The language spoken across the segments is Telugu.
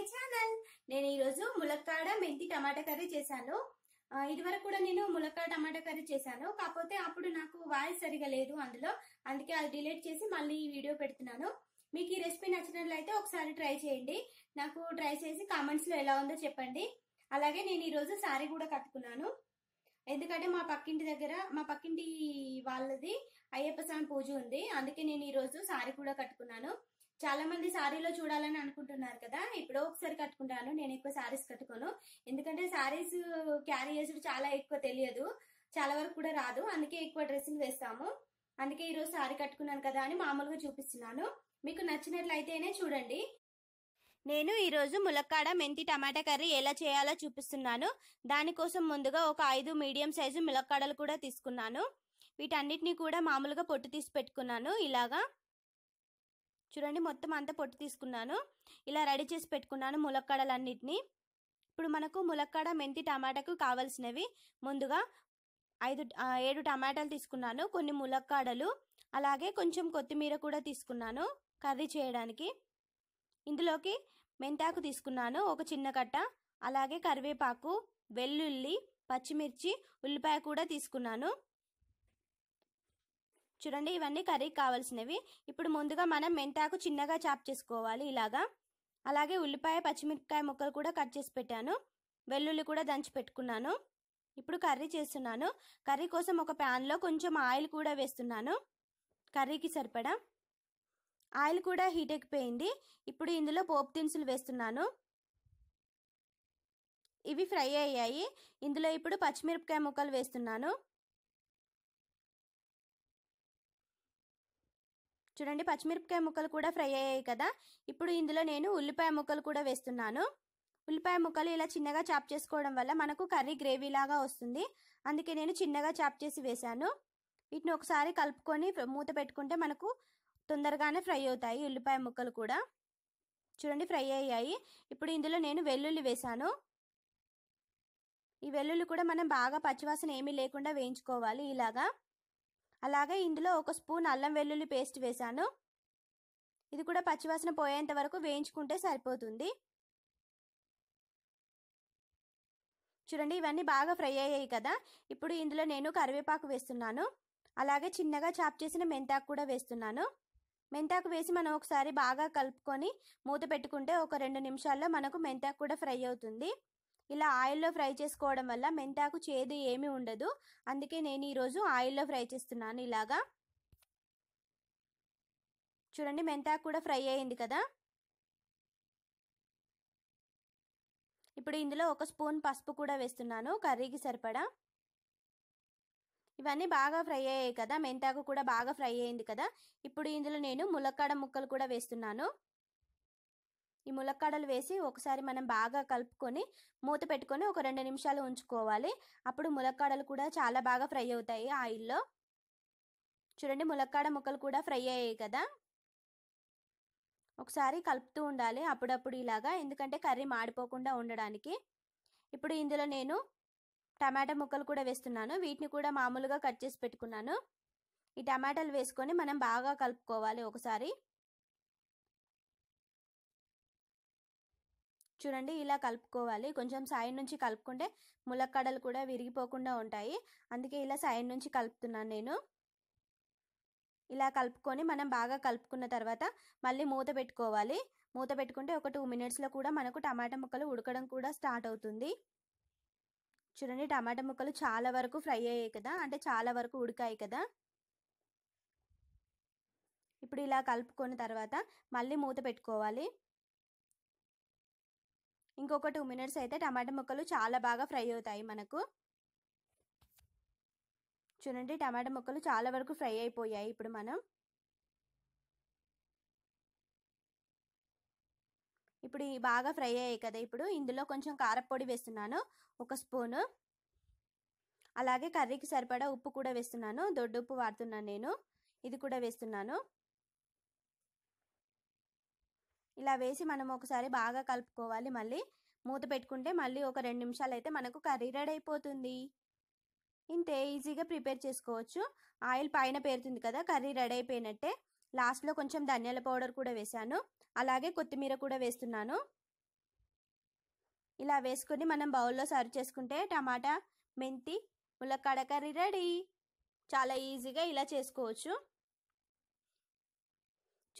మై ఛానల్ నేను ఈరోజు ములక్కాడ మెంతి టమాటా కర్రీ చేశాను. ఇదివరకు కూడా నేను ములక్కాడ టమాటా కర్రీ చేశాను. కాకపోతే అప్పుడు నాకు వాయిస్ సరిగా లేదు అందులో. అందుకే అది డిలీట్ చేసి మళ్ళీ ఈ వీడియో పెడుతున్నాను. మీకు ఈ రెసిపీ నచ్చినట్లయితే ఒకసారి ట్రై చేయండి. నాకు ట్రై చేసి కామెంట్స్లో ఎలా ఉందో చెప్పండి. అలాగే నేను ఈరోజు సారీ కూడా కట్టుకున్నాను. ఎందుకంటే మా పక్కింటి దగ్గర మా పక్కింటి వాళ్ళది అయ్యప్ప స్వామి పూజ ఉంది. అందుకే నేను ఈరోజు సారీ కూడా కట్టుకున్నాను. చాలా మంది సారీలో చూడాలని అనుకుంటున్నారు కదా. ఇప్పుడు ఒకసారి కట్టుకుంటాను. నేను ఎక్కువ సారీస్ కట్టుకోను. ఎందుకంటే సారీస్ క్యారీ చేసుడు చాలా ఎక్కువ తెలియదు. చాలా వరకు కూడా రాదు. అందుకే ఎక్కువ డ్రెస్సులు వేస్తాము. అందుకే ఈరోజు శారీ సారీ కట్టుకున్నాను కదా అని మామూలుగా చూపిస్తున్నాను. మీకు నచ్చినట్లయితేనే చూడండి. నేను ఈరోజు ములక్కాడ మెంతి టమాటా కర్రీ ఎలా చేయాలో చూపిస్తున్నాను. దానికోసం ముందుగా ఒక ఐదు మీడియం సైజు ములక్కాడలు కూడా తీసుకున్నాను. వీటన్నిటిని కూడా మామూలుగా పొట్టు తీసి పెట్టుకున్నాను. ఇలాగా చూడండి మొత్తం అంతా పొట్టు తీసుకున్నాను. ఇలా రెడీ చేసి పెట్టుకున్నాను ములక్కాడలన్నిటిని. ఇప్పుడు మనకు ములక్కాడ మెంతి టమాటాకు కావలసినవి. ముందుగా ఐదు ఏడు టమాటాలు తీసుకున్నాను కొన్ని ములక్కాడలు. అలాగే కొంచెం కొత్తిమీర కూడా తీసుకున్నాను కర్రీ చేయడానికి. ఇందులోకి మెంతాకు తీసుకున్నాను ఒక చిన్న కట్ట. అలాగే కరివేపాకు వెల్లుల్లి పచ్చిమిర్చి ఉల్లిపాయ కూడా తీసుకున్నాను. చూడండి ఇవన్నీ కర్రీకి కావాల్సినవి. ఇప్పుడు ముందుగా మనం మెంతాకు చిన్నగా చాప్ చేసుకోవాలి ఇలాగా. అలాగే ఉల్లిపాయ పచ్చిమిరపకాయ ముక్కలు కూడా కట్ చేసి పెట్టాను. వెల్లుల్లి కూడా దంచి పెట్టుకున్నాను. ఇప్పుడు కర్రీ చేస్తున్నాను. కర్రీ కోసం ఒక ప్యాన్లో కొంచెం ఆయిల్ కూడా వేస్తున్నాను. కర్రీకి సరిపడా. ఆయిల్ కూడా హీట్ ఎక్కిపోయింది. ఇప్పుడు ఇందులో పోపు దినుసులు వేస్తున్నాను. ఇవి ఫ్రై అయ్యాయి. ఇందులో ఇప్పుడు పచ్చిమిరపకాయ ముక్కలు వేస్తున్నాను. చూడండి పచ్చిమిరపకాయ ముక్కలు కూడా ఫ్రై అయ్యాయి కదా. ఇప్పుడు ఇందులో నేను ఉల్లిపాయ ముక్కలు కూడా వేస్తున్నాను. ఉల్లిపాయ ముక్కలు ఇలా చిన్నగా చాప్ చేసుకోవడం వల్ల మనకు కర్రీ గ్రేవీ లాగా వస్తుంది. అందుకే నేను చిన్నగా చాప్ చేసి వేశాను. వీటిని ఒకసారి కలుపుకొని మూత పెట్టుకుంటే మనకు తొందరగానే ఫ్రై అవుతాయి ఉల్లిపాయ ముక్కలు కూడా. చూడండి ఫ్రై అయ్యాయి. ఇప్పుడు ఇందులో నేను వెల్లుల్లి వేశాను. ఈ వెల్లుల్లి కూడా మనం బాగా పచ్చివాసన ఏమీ లేకుండా వేయించుకోవాలి ఇలాగా. అలాగే ఇందులో ఒక స్పూన్ అల్లం వెల్లుల్లి పేస్ట్ వేశాను. ఇది కూడా పచ్చివాసన పోయేంత వరకు వేయించుకుంటే సరిపోతుంది. చూడండి ఇవన్నీ బాగా ఫ్రై అయ్యాయి కదా. ఇప్పుడు ఇందులో నేను కరివేపాకు వేస్తున్నాను. అలాగే చిన్నగా చాప్ చేసిన మెంతాకు కూడా వేస్తున్నాను. మెంతాకు వేసి మనం ఒకసారి బాగా కలుపుకొని మూత పెట్టుకుంటే ఒక రెండు నిమిషాల్లో మనకు మెంతాకు కూడా ఫ్రై అవుతుంది. ఇలా ఆయిల్లో ఫ్రై చేసుకోవడం వల్ల మెంతాకు చేదు ఏమీ ఉండదు. అందుకే నేను ఈరోజు ఆయిల్లో ఫ్రై చేస్తున్నాను ఇలాగా. చూడండి మెంతాకు కూడా ఫ్రై అయింది కదా. ఇప్పుడు ఇందులో ఒక స్పూన్ పసుపు కూడా వేస్తున్నాను కర్రీకి సరిపడా. ఇవన్నీ బాగా ఫ్రై అయ్యాయి కదా మెంతాకు కూడా బాగా ఫ్రై అయింది కదా. ఇప్పుడు ఇందులో నేను ములక్కాడ ముక్కలు కూడా వేస్తున్నాను. ఈ ములక్కాడలు వేసి ఒకసారి మనం బాగా కలుపుకొని మూత పెట్టుకొని ఒక రెండు నిమిషాలు ఉంచుకోవాలి. అప్పుడు ములక్కాడలు కూడా చాలా బాగా ఫ్రై అవుతాయి ఆయిల్లో. చూడండి ములక్కాడ ముక్కలు కూడా ఫ్రై అయ్యాయి కదా. ఒకసారి కలుపుతూ ఉండాలి అప్పుడప్పుడు ఇలాగా ఎందుకంటే కర్రీ మాడిపోకుండా ఉండడానికి. ఇప్పుడు ఇందులో నేను టమాటా ముక్కలు కూడా వేస్తున్నాను. వీటిని కూడా మామూలుగా కట్ చేసి పెట్టుకున్నాను. ఈ టమాటాలు వేసుకొని మనం బాగా కలుపుకోవాలి ఒకసారి. చూడండి ఇలా కలుపుకోవాలి. కొంచెం సైడ్ నుంచి కలుపుకుంటే ములక్కడలు కూడా విరిగిపోకుండా ఉంటాయి. అందుకే ఇలా సైడ్ నుంచి కలుపుతున్నాను నేను. ఇలా కలుపుకొని మనం బాగా కలుపుకున్న తర్వాత మళ్ళీ మూత పెట్టుకోవాలి. మూత పెట్టుకుంటే ఒక టూ మినిట్స్లో కూడా మనకు టమాటా ముక్కలు ఉడకడం కూడా స్టార్ట్ అవుతుంది. చూడండి టమాటా ముక్కలు చాలా వరకు ఫ్రై అయ్యాయి కదా అంటే చాలా వరకు ఉడికాయి కదా. ఇప్పుడు ఇలా కలుపుకున్న తర్వాత మళ్ళీ మూత పెట్టుకోవాలి. ఇంకొక టూ మినిట్స్ అయితే టమాటా ముక్కలు చాలా బాగా ఫ్రై అవుతాయి మనకు. చూడండి టమాటా ముక్కలు చాలా వరకు ఫ్రై అయిపోయాయి ఇప్పుడు మనం. ఇప్పుడు బాగా ఫ్రై అయ్యాయి కదా ఇప్పుడు. ఇందులో కొంచెం కారపొడి వేస్తున్నాను ఒక స్పూను. అలాగే కర్రీకి సరిపడా ఉప్పు కూడా వేస్తున్నాను దొడ్డు ఉప్పు వాడుతున్నాను నేను. ఇది కూడా వేస్తున్నాను. ఇలా వేసి మనం ఒకసారి బాగా కలుపుకోవాలి మళ్ళీ. మూత పెట్టుకుంటే మళ్ళీ ఒక రెండు నిమిషాలు అయితే మనకు కర్రీ రెడీ అయిపోతుంది. ఇంతే ఈజీగా ప్రిపేర్ చేసుకోవచ్చు. ఆయిల్ పైన పేరుతుంది కదా కర్రీ రెడీ అయిపోయినట్టే. లాస్ట్లో కొంచెం ధనియాల పౌడర్ కూడా వేశాను. అలాగే కొత్తిమీర కూడా వేస్తున్నాను. ఇలా వేసుకొని మనం బౌల్లో సర్వ్ చేసుకుంటే టమాటా మెంతి ములక్కాడ కర్రీ రెడీ. చాలా ఈజీగా ఇలా చేసుకోవచ్చు.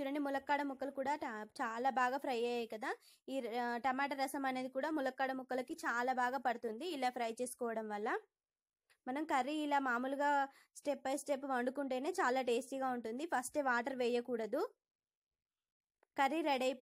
చూడండి ములక్కాడ ముక్కలు కూడా చాలా బాగా ఫ్రై అయ్యాయి కదా. ఈ టమాటా రసం అనేది కూడా ములక్కాడ ముక్కలకి చాలా బాగా పడుతుంది ఇలా ఫ్రై చేసుకోవడం వల్ల. మనం కర్రీ ఇలా మామూలుగా స్టెప్ బై స్టెప్ వండుకుంటేనే చాలా టేస్టీగా ఉంటుంది. ఫస్ట్ వాటర్ వేయకూడదు. Curry ready